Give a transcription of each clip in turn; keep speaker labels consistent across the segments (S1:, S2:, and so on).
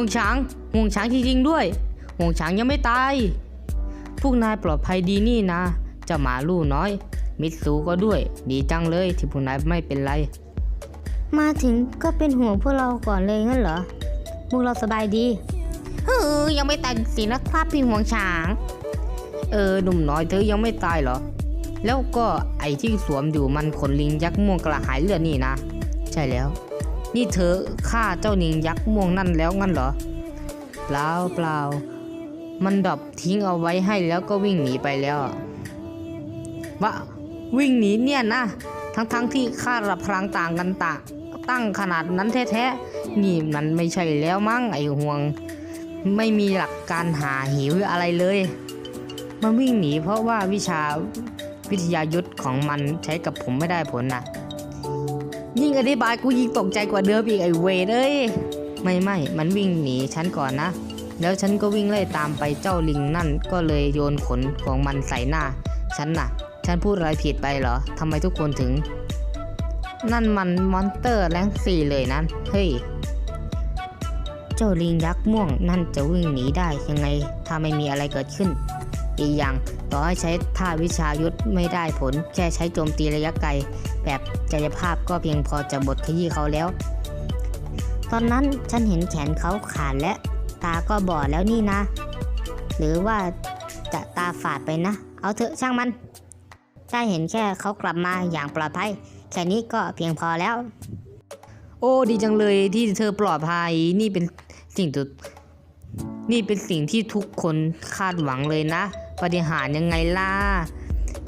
S1: วงช้างห่วงช้างจริงๆด้วยห่วงช้างยังไม่ตาย พวกนายปลอดภัยดีนี่นะเจ้าหมาลู่น้อย มิตซูก็ด้วย ดีจังเลยที่พวกนายไม่เป็นไร
S2: มาถึงก็เป็นห่วงพวกเราก่อนเลยงั้นเหรอพวกเราสบายดีเฮ้ยยังไม่ตายสินะครับพี่ห่วงช้าง
S1: เออหนุ่มน้อยเธอยังไม่ตายเหรอ แล้วก็ไอที่สวมอยู่มันขนลิงยักษ์ม่วงกระหายเลือดนี่นะ ใช่แล้ว นี่เธอฆ่าเจ้าลิงยักษ์ม่วงนั่นแล้วงั้นเหรอเปล่าเปล่า มันดรอปทิ้งเอาไว้ให้แล้วก็วิ่งหนีไปแล้ววะวิ่งหนีเนี่ยนะ ทั้งทั้งๆที่ค่ารับพลังต่างกันตะตั้งขนาดนั้นแท้ๆ นี่มันไม่ใช่แล้วมั้งไอห่วง ไม่มีหลักการหาหิวอะไรเลย มันวิ่งหนีเพราะว่าวิชาวิทยายุทธของมันใช้กับผมไม่ได้ผลน่ะ ยิ่งอธิบายกูยิ่งตกใจกว่าเดิมอีกไอเวเอ้ยไม่ไม่มันวิ่งหนีฉันก่อนนะ แล้วฉันก็วิ่งไล่ตามไปเจ้าลิงนั่นก็เลยโยนขนของมันใส่หน้า ฉันน่ะ ฉันพูดอะไรผิดไปเหรอทำไมทุกคนถึง นั่นมันมอนเตอร์แรงสี่เลยนะเฮ้ยเจ้าลิงยักษ์ม่วงนั่นจะวิ่งหนีได้ยังไง ถ้าไม่มีอะไรเกิดขึ้น อีอย่าง ต่อให้ใช้ท่าวิชายุทธไม่ได้ผล แค่ใช้โจมตีระยะไกล แบบกายภาพก็เพียงพอจะบดขยี้เขาแล้ว
S2: ตอนนั้นฉันเห็นแขนเขาขาดและตาก็บอดแล้วนี่นะ หรือว่าจะตาฝาดไปนะ เอาเถอะช่างมัน ถ้าเห็นแค่เขากลับมาอย่างปลอดภัย แค่นี้ก็เพียงพอแล้ว
S1: โอ้ดีจังเลยที่เธอปลอดภัยนี่เป็นสิ่งตุนี่เป็นสิ่งที่ทุกคนคาดหวังเลยนะ ปฏิหารยังไงล่ะ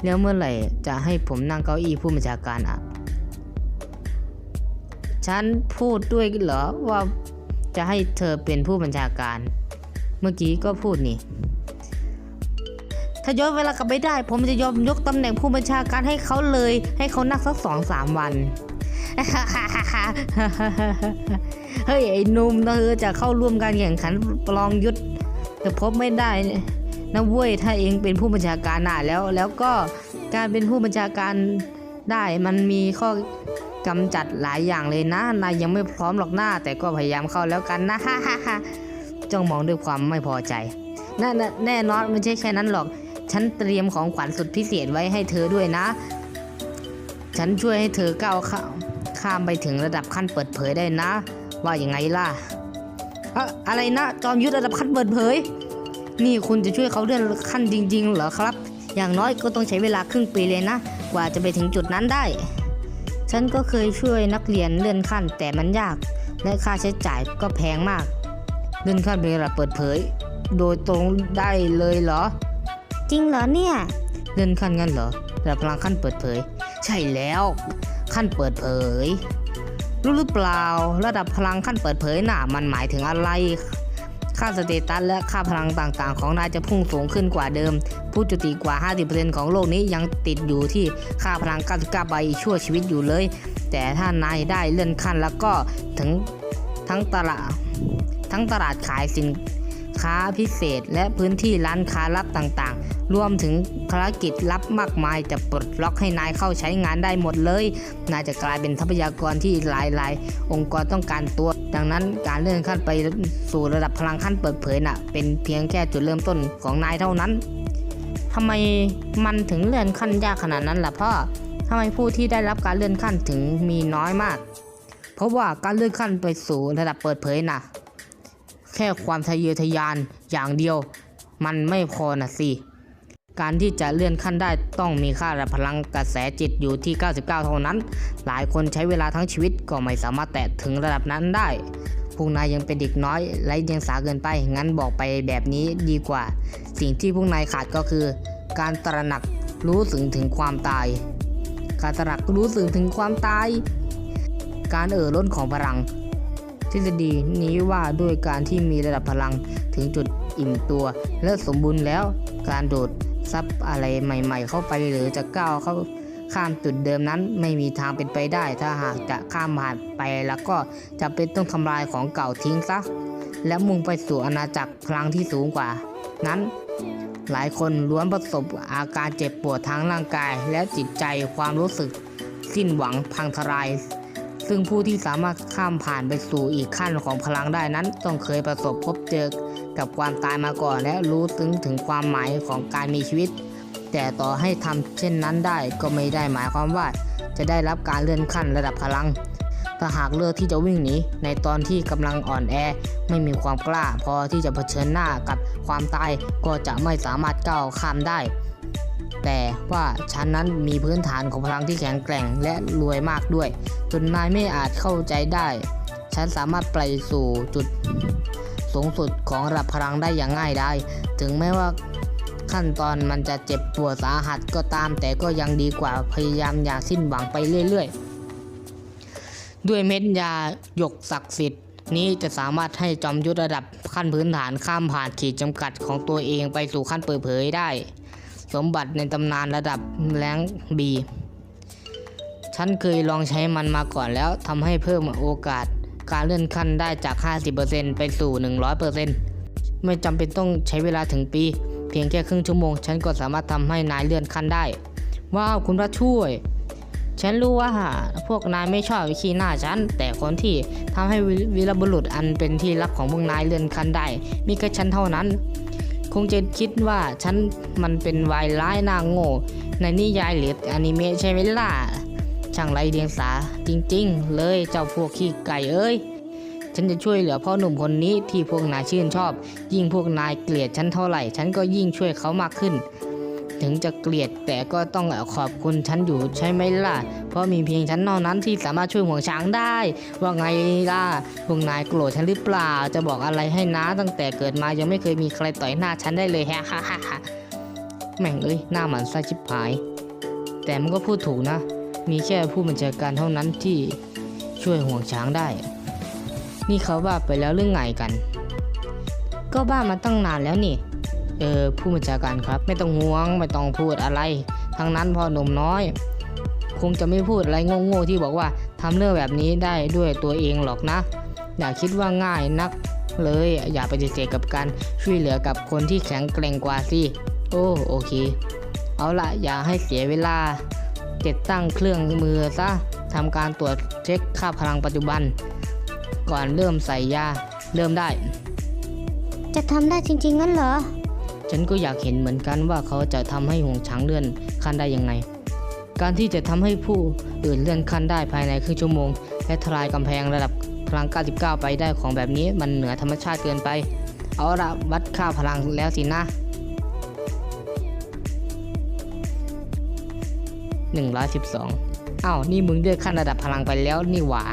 S1: แล้วเมื่อไหร่จะให้ผมนั่งเก้าอี้ผู้บัญชาการอะ ฉันพูดด้วยเหรอว่าจะให้เธอเป็นผู้บัญชาการ เมื่อกี้ก็พูดนี่ ถ้าย้อนเวลากลับไปได้ ผมจะยอมยกตำแหน่งผู้บัญชาการให้เขาเลย ให้เขานักสักสองสามวันเฮ้ยไอ้นุ่มเธอจะเข้าร่วมการแข่งขันปลองยุทธแต่พบไม่ได้ นะเว้ยถ้าเองเป็นผู้บัญชาการน่ะแล้ว แล้วก็การเป็นผู้บัญชาการได้มันมีข้อกำจัดหลายอย่างเลยนะนายยังไม่พร้อมหรอกหน้า แต่ก็พยายามเข้าแล้วกันนะจ้องมองด้วยความไม่พอใจน่นแน่นอนไม่ใช่แค่นั้นหรอก ฉันเตรียมของขวัญสุดพิเศษไว้ให้เธอด้วยนะ ฉันช่วยให้เธอก้าวข้ามข้ามไปถึงระดับขั้นเปิดเผยได้นะ ว่าอย่างไงล่ะอะอะไรนะ จอมยุทธระดับขั้นเปิดเผย นี่คุณจะช่วยเขาเลื่อนขั้นจริง ๆ เหรอครับ อย่างน้อยก็ต้องใช้เวลาครึ่งปีเลยนะ กว่าจะไปถึงจุดนั้นได้ ฉันก็เคยช่วยนักเรียนเลื่อนขั้นแต่มันยาก และค่าใช้จ่ายก็แพงมาก เลื่อนขั้นเป็นระดับเปิดเผย โดยตรงได้เลยเหรอ
S2: จริงเหรอเนี่ย
S1: เลื่อนขั้นงั้นเหรอระดับพลังขั้นเปิดเผย ใช่แล้วขั้นเปิดเผย รู้หรือเปล่า ระดับพลังขั้นเปิดเผยน่ะมันหมายถึงอะไร ค่าสเตตัสและค่าพลังต่างๆ ของนายจะพุ่งสูงขึ้นกว่าเดิม ผู้จุติกว่า 50%ของโลกนี้ยังติดอยู่ที่ค่าพลัง 99 ใบชั่วชีวิตอยู่เลย แต่ถ้านายได้เลื่อนขั้นแล้วก็ถึงทั้งตลาดทั้งตลาดขายสินค้าพิเศษและพื้นที่ร้านค้าลับต่างๆ รวมถึงภารกิจลับมากมายจะปลดล็อกให้นายเข้าใช้งานได้หมดเลย นายจะกลายเป็นทรัพยากรที่หลาย ๆ องค์กรต้องการตัว ดังนั้นการเลื่อนขั้นไปสู่ระดับพลังขั้นเปิดเผยน่ะ เป็นเพียงแค่จุดเริ่มต้นของนายเท่านั้นทำไมมันถึงเลื่อนขั้นยากขนาดนั้นล่ะพ่อทำไมผู้ที่ได้รับการเลื่อนขั้นถึงมีน้อยมาก เพราะว่าการเลื่อนขั้นไปสู่ระดับเปิดเผยน่ะ แค่ความทะเยอทะยานอย่างเดียว มันไม่พอนะสิ การที่จะเลื่อนขั้นได้ต้องมีค่าระดับพลังกระแสจิตอยู่ที่ 99 เท่านั้น หลายคนใช้เวลาทั้งชีวิตก็ไม่สามารถแตะถึงระดับนั้นได้ พวกนายยังเป็นเด็กน้อยไร้เดียงสาเกินไป งั้นบอกไปแบบนี้ดีกว่า สิ่งที่พวกนายขาดก็คือ การตระหนักรู้สึกถึงความตาย การตระหนักรู้สึกถึงความตาย การเอ่อล้นของพลัง ทฤษฎีนี้ว่าด้วยการที่มีระดับพลังถึงจุดอิ่มตัว และสมบูรณ์แล้ว การโดด ซับอะไรใหม่ ๆ เข้าไปหรือจะก้าวเข้าข้ามจุดเดิมนั้นไม่มีทางเป็นไปได้ ถ้าหากจะข้ามผ่านไปแล้วก็จะเป็นต้องทำลายของเก่าทิ้งซะและมุ่งไปสู่อาณาจักรพลังที่สูงกว่า นั้น หลายคนล้วนประสบอาการเจ็บปวดทางร่างกาย และจิตใจความรู้สึก สิ้นหวังพังทลาย ซึ่งผู้ที่สามารถข้ามผ่านไปสู่อีกขั้นของพลังได้นั้น ต้องเคยประสบพบเจอกับความตายมาก่อน และรู้ซึ้งถึงความหมายของการมีชีวิต แต่ต่อให้ทำเช่นนั้นได้ก็ไม่ได้หมายความว่า จะได้รับการเลื่อนขั้นระดับพลังถ้าหากเลือกที่จะวิ่งหนีในตอนที่กำลังอ่อนแอ ไม่มีความกล้า พอที่จะเผชิญหน้ากับความตายก็จะไม่สามารถก้าวข้ามได้ แต่ว่าฉันนั้นมีพื้นฐานของพลังที่แข็งแกร่งและรวยมากด้วย จนนายไม่อาจเข้าใจได้ ฉันสามารถไปสู่จุดสูงสุดของระดับพลังได้อย่างง่ายได้ถึงแม้ว่าขั้นตอนมันจะเจ็บปวดสาหัสก็ตาม แต่ก็ยังดีกว่าพยายามอย่าสิ้นหวังไปเรื่อยๆ ด้วยเม็ดยาหยกศักดิ์สิทธิ์นี้จะสามารถให้จอมยุทธระดับขั้นพื้นฐานข้ามผ่านขีดจำกัดของตัวเองไปสู่ขั้นเปิดเผยได้ สมบัติในตำนานระดับแรงบีฉันเคยลองใช้มันมาก่อนแล้วทำให้เพิ่มโอกาสการเลื่อนขั้นได้จาก 50%ไปสู่ 100%ไม่จำเป็นต้องใช้เวลาถึงปี เพียงแค่ครึ่งชั่วโมง ฉันก็สามารถทำให้นายเลื่อนขั้นได้ ว้าวคุณพระช่วย ฉันรู้ว่า พวกนายไม่ชอบวิธีหน้าฉัน แต่คนที่ทำให้วิรบุรุษอันเป็นที่รักของพวกนายเลื่อนขั้นได้ มีแค่ฉันเท่านั้น คงจะคิดว่าฉันมันเป็นวายร้ายหน้าโง่ในนิยายหรืออนิเมะใช่ไหมล่ะ ช่างไรเดียงสาจริงๆ เลยเจ้าพวกขี้ไก่เอ้ย ฉันจะช่วยเหลือพ่อหนุ่มคนนี้ที่พวกนายชื่นชอบ ยิ่งพวกนายเกลียดฉันเท่าไหร่ ฉันก็ยิ่งช่วยเขามากขึ้น ถึงจะเกลียดแต่ก็ต้องขอบคุณฉันอยู่ใช่ไหมล่ะ เพราะมีเพียงฉันเท่านั้นที่สามารถช่วยห่วงช้างได้ ว่าไงล่ะพวกนายโกรธฉันหรือเปล่า จะบอกอะไรให้นะ ตั้งแต่เกิดมายังไม่เคยมีใครต่อยหน้าฉันได้เลยแฮะฮ่าฮ่าแม่งเอ้ยหน้าหมันไส้ชิบหาย แต่มันก็พูดถูกนะ มีแค่ผู้บัญชาการเท่านั้นที่ช่วยห่วงช้างได้ นี่เขาบ้าไปแล้วเรื่องไงกัน
S2: ก็บ้ามาตั้งนานแล้วนี่
S1: ออผู้บัญชาการครับ ไม่ต้องห่วงไม่ต้องพูดอะไร ทั้งนั้นพอหนุ่มน้อย คงจะไม่พูดอะไรโง่ๆที่บอกว่าทำเรื่องแบบนี้ได้ด้วยตัวเองหรอกนะ อย่าคิดว่าง่ายนักเลยอย่าปฏิเสธกับการช่วยเหลือกับคนที่แข็งแกร่งกว่าสิโอ้โอเค เอาละอย่าให้เสียเวลาติดตั้งเครื่องมือซะทำการตรวจเช็คค่าพลังปัจจุบัน ก่อนเริ่มใส่ยาเริ่มได้
S2: จะทำได้จริงๆงั้นเหรอ
S1: ฉันก็อยากเห็นเหมือนกันว่าเขาจะทำให้ห่วงช้างเลื่อนขั้นได้ยังไงการที่จะทำให้ผู้อื่นเลื่อนขั้นได้ภายในครึ่งชั่วโมง และทลายกำแพงระดับพลัง 99 ไปได้ของแบบนี้มันเหนือธรรมชาติเกินไป เอาละวัดค่าพลังแล้วสินะ112อ้าวนี่มึงเลื่อนขั้นระดับพลังไปแล้วนี่หว่า